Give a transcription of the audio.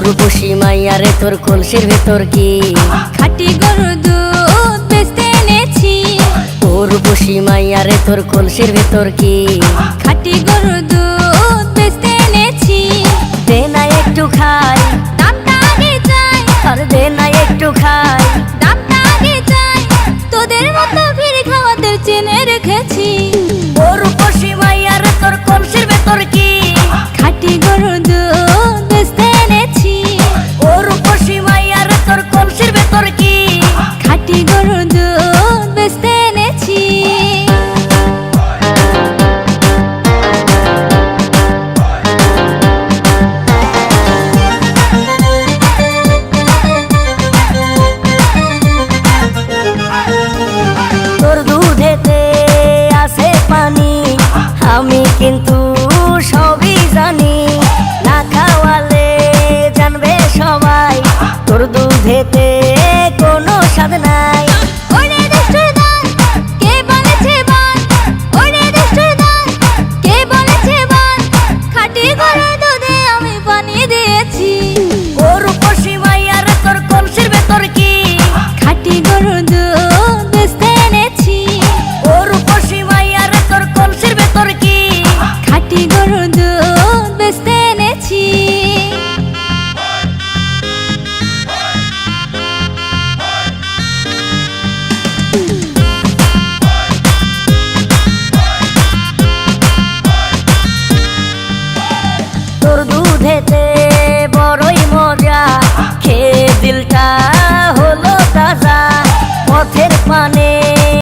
রে তোর কলসির ভেতর কি? খাটি গরু দুধ বেচতে এনেছি। তোর বসি মাইয়া রে তোর কলসির ভেতর কি? খাটি গরু দুধ বেচতে এনেছি। দে না একটু খাই। দামটা আগে চাই আর দে না একটু খাই। দামটা আগে চাই তোদের মতো ভিড় চেনে রেখেছি। তোর বসি মাইয়া রে তোর কলসির ভেতর কি? সবাই তোর দুধেতে কোনো স্বাদ নাই কে বলেছে বল? খাটি? খাঁটি দুধে আমি পানি দিয়েছি